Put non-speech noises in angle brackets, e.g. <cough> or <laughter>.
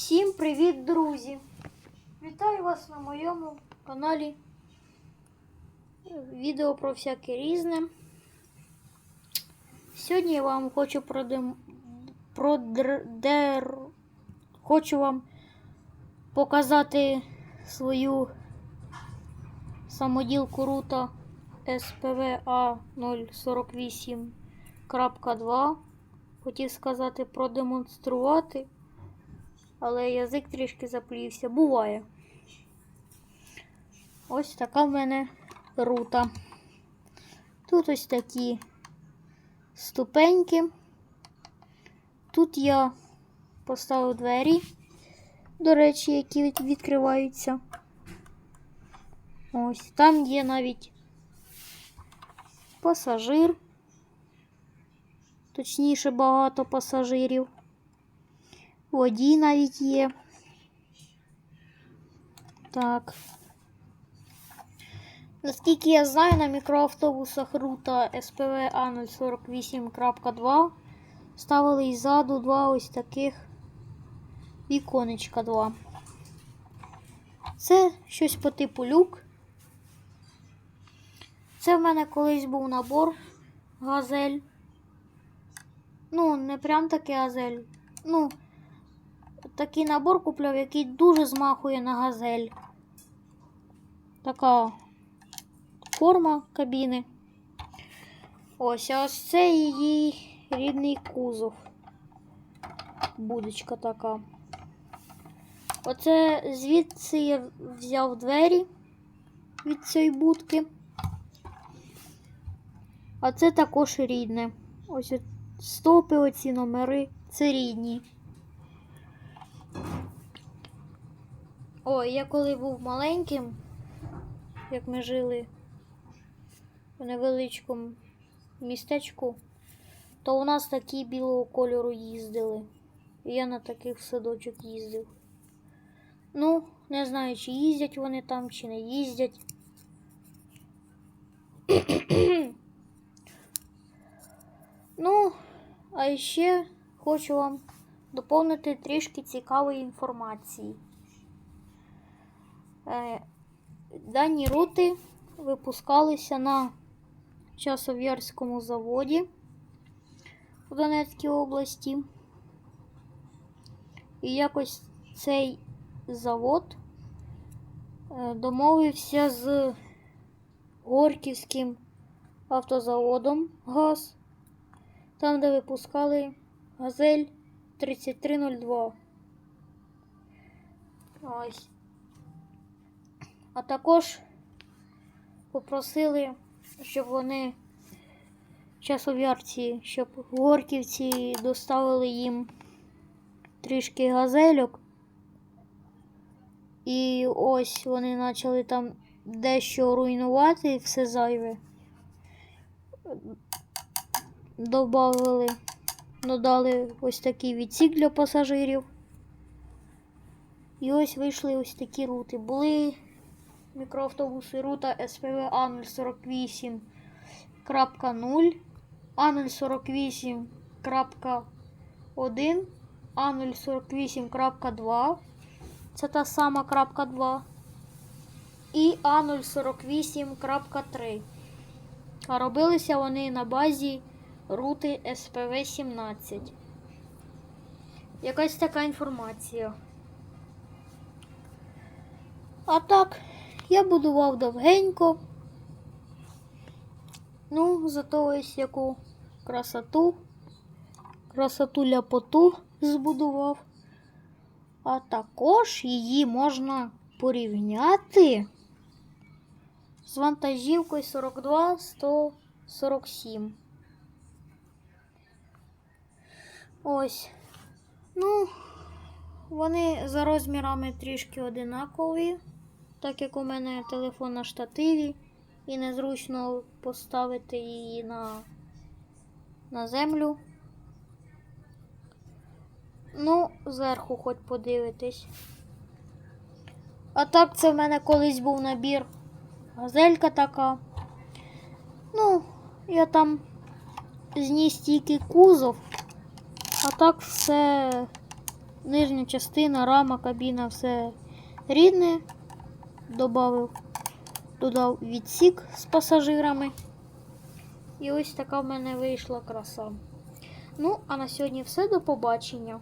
Всім привіт, друзі! Вітаю вас на моєму каналі. Відео про всяке різне. Сьогодні я вам хочу продем... продер... хочу вам показати свою самоділку рута SPVA 048.2. Хотів сказати продемонструвати але язик трішки заплівся. Буває. Ось така в мене рута. Тут ось такі ступеньки. Тут я поставив двері, до речі, які відкриваються. Ось там є навіть пасажир. Точніше, багато пасажирів. Водій навіть є. Так. Наскільки я знаю, на мікроавтобусах рута SPV A048.2 ставили і ззаду два ось таких віконечка два. Це щось по типу люк. Це в мене колись був набор газель. Ну, не прям такий газель. Ну, такий набор купляв, який дуже змахує на газель. Така форма кабіни. Ось, а ось це її рідний кузов. Будочка така. Оце звідси я взяв двері від цієї будки. А це також рідне. Ось стопи, оці номери, це рідні. Ой, я коли був маленьким, як ми жили в невеличкому містечку, то у нас такі білого кольору їздили. І я на таких садочок їздив. Ну, не знаю, чи їздять вони там, чи не їздять. <clears throat> ну, а ще хочу вам доповнити трішки цікавої інформації. Е, Дані рути випускалися на Часов'ярському заводі в Донецькій області. І якось цей завод е, домовився з Горківським автозаводом ГАЗ, там, де випускали газель 3302. Ось. А також попросили, щоб вони часов'ярці, щоб горківці доставили їм трішки газельок. І ось вони почали там дещо руйнувати все зайве. Добавили, додали ось такий відсік для пасажирів. І ось вийшли ось такі рути. Були мікроавтобуси рута СПВ А048.0, А048.1, А048.2. Це та сама крапка 2. І А048.3. А робилися вони на базі рути СПВ-17. Якась така інформація. А так, я будував довгенько. Ну, зато ось яку красоту, красоту ляпоту збудував. А також її можна порівняти з вантажівкою 42 147. Ось. Ну, вони за розмірами трішки одинакові, так як у мене телефон на штативі і незручно поставити її на, на землю. Ну, зверху хоч подивитись. А так це в мене колись був набір газелька така. Ну, я там зніс тільки кузов, а так все Нижня частина, рама, кабіна, все рідне. Добавив, додав відсік з пасажирами. І ось така в мене вийшла краса. Ну, а на сьогодні все. До побачення.